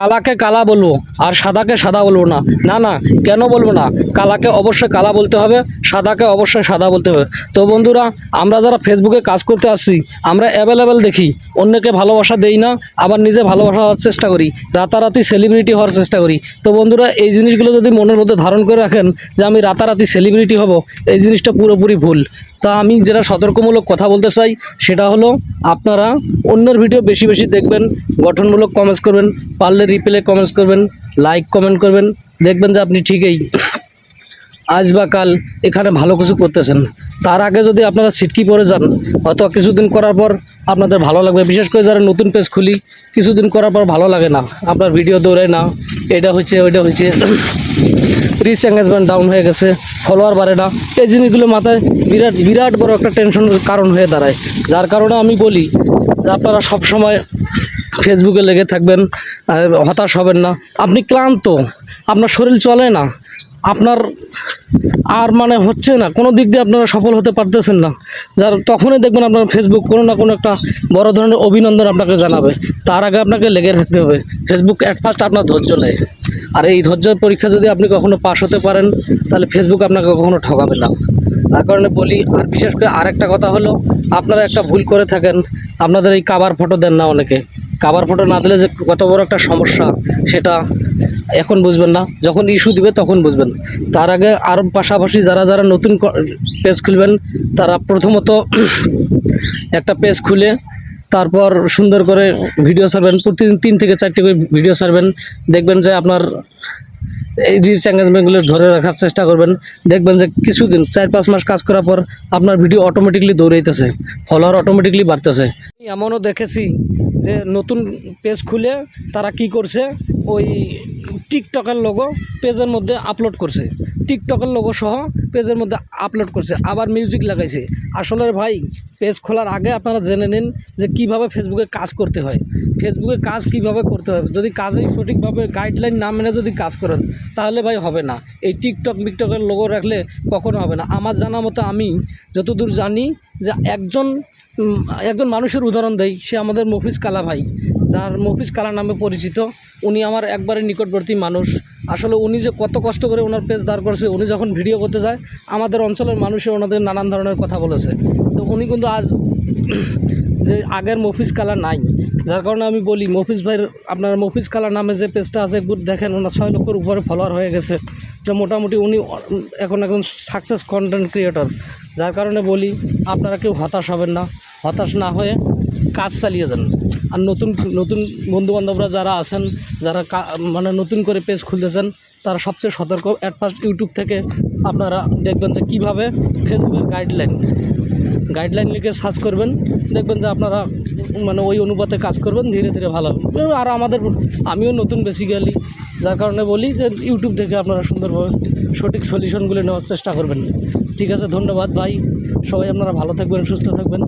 কালাকে কালা বলব, আর সাদাকে সাদা বলব না। না না, কেন বলব না? কালাকে অবশ্যই কালা বলতে হবে, সাদাকে অবশ্যই সাদা বলতে হবে। তো বন্ধুরা, আমরা যারা ফেসবুকে কাজ করতে আসছি, আমরা অ্যাভেলেবেল দেখি, অন্যকে ভালোবাসা দেই না, আবার নিজে ভালোবাসা হওয়ার চেষ্টা করি, রাতারাতি সেলিব্রিটি হওয়ার চেষ্টা করি। তো বন্ধুরা, এই জিনিসগুলো যদি মনের মধ্যে ধারণ করে রাখেন যে আমি রাতারাতি সেলিব্রিটি হব, এই জিনিসটা পুরোপুরি ভুল। তা আমি যেটা সতর্কমূলক কথা বলতে চাই, সেটা হলো আপনারা অন্যের ভিডিও বেশি বেশি দেখবেন, গঠনমূলক কমেন্টস করবেন, পারলে রিপ্লে কমেন্টস করবেন লাইক কমেন্ট করবেন, দেখবেন যে আপনি ঠিকই আজ বা কাল এখানে ভালো কিছু করতেছেন। তার আগে যদি আপনারা সিটকি পরে যান হয়তো কিছুদিন করার পর আপনাদের ভালো লাগবে, বিশেষ করে যারা নতুন পেজ খুলি, কিছুদিন করার পর ভালো লাগে না, আপনার ভিডিও দৌড়ায় না, এটা হচ্ছে, ওইটা হচ্ছে। রিচ এঙ্গেজমেন্ট ডাউন হয়ে গেছে ফলোয়ার বাড়ে না। এই জিনিসগুলো মাথায় বিরাট বিরাট বড় একটা টেনশনের কারণ হয়ে দাঁড়ায়। যার কারণে আমি বলি আপনারা সবসময় ফেসবুকে লেগে থাকবেন হতাশ হবেন না। আপনি ক্লান্ত, আপনার শরীর চলে না, আপনার আর মানে হচ্ছে না, কোনো দিক দিয়ে আপনারা সফল হতে পারতেছেন না। যার, তখনই দেখবেন আপনার ফেসবুক কোনো না কোনো একটা বড় ধরনের অভিনন্দন আপনাকে জানাবে। তার আগে আপনাকে লেগে থাকতে হবে। ফেসবুক অ্যাট ফার্স্ট আপনার ধৈর্য নেয়। আর এই ধৈর্যের পরীক্ষা যদি আপনি কখনো পাশ হতে পারেন, তাহলে ফেসবুক আপনাকে কখনো ঠকাবে না। তার কারণে বলি, আর বিশেষ করে আরেকটা কথা হলো, আপনারা একটা ভুল করে থাকেন, আপনাদের এই কাবার ফটো দেন না অনেকে। কাবার ফটো না দিলে যে কত বড় একটা সমস্যা, সেটা এখন বুঝবেন না। যখন ইস্যু দিবে তখন বুঝবেন। তার আগে আরও পাশাপাশি যারা যারা নতুন পেজ খুলবেন, তারা প্রথমত একটা পেজ খুলে তারপর সুন্দর করে ভিডিও সারবেন প্রতিদিন তিন থেকে চারটি করে ভিডিও সারবেন দেখবেন যে আপনার এই রিচ এঙ্গেজমেন্টগুলো ধরে রাখার চেষ্টা করবেন। দেখবেন যে কিছুদিন, চার পাঁচ মাস কাজ করার পর আপনার ভিডিও অটোমেটিকলি দৌড়াইতেছে ফলোয়ার অটোমেটিকলি বাড়তেছে। এমনও দেখেছি যে নতুন পেজ খুলে তারা কি করছে ওই টিকটকের লোগো পেজের মধ্যে আপলোড করছে। টিকটকের লোগো সহ পেজের মধ্যে আপলোড করছে। আবার মিউজিক লাগাইছে। আসলে ভাই পেজ খোলার আগে আপনারা জেনে নিন যে কীভাবে ফেসবুকে কাজ করতে হয়। ফেসবুকে কাজ কীভাবে করতে হবে যদি কাজেই সঠিকভাবে গাইডলাইন না মেনে যদি কাজ করেন, তাহলে ভাই হবে না। এই টিকটক, বিকটকের লোগো রাখলে কখনো হবে না। আমার জানা মতো আমি যতদূর জানি যে একজন একজন মানুষের উদাহরণ দেই, সে আমাদের মফিজ কালা ভাই। যার মফিজ কালা নামে পরিচিত, উনি আমার একবারে নিকটবর্তী মানুষ। আসলে উনি যে কত কষ্ট করে ওনার পেজ দাঁড় করছে, উনি যখন ভিডিও করতে যায়, আমাদের অঞ্চলের মানুষে ওনাদের নানান ধরনের কথা বলেছে। তো উনি কিন্তু আজ যে আগের মফিজ কালার নাই। যার কারণে আমি বলি, মফিজ ভাইয়ের, আপনার মফিজ কালার নামে যে পেজটা আছে, গুড দেখেন, ওনার ছয় লক্ষের উপরে ফলোয়ার হয়ে গেছে। তো মোটামুটি উনি এখন এখন সাকসেস কন্টেন্ট ক্রিয়েটর যার কারণে বলি, আপনারা কেউ হতাশ হবেন না। হতাশ না হয়ে কাজ চালিয়ে যান। আর নতুন নতুন বন্ধুবান্ধবরা যারা আছেন, যারা মানে নতুন করে পেজ খুলতেছেন, তারা সবচেয়ে সতর্ক। অ্যাট ফার্স্ট ইউটিউব থেকে আপনারা দেখবেন যে কীভাবে ফেসবুকের গাইডলাইন গাইডলাইন লিখে সার্চ করবেন। দেখবেন যে আপনারা মানে ওই অনুপাতে কাজ করবেন, ধীরে ধীরে ভালো হবে। আর আমাদের, আমিও নতুন বেসিক্যালি যার কারণে বলি যে ইউটিউব থেকে আপনারা সুন্দরভাবে সঠিক সলিউশনগুলো নেওয়ার চেষ্টা করবেন। ঠিক আছে, ধন্যবাদ ভাই। সবাই আপনারা ভালো থাকবেন, সুস্থ থাকবেন।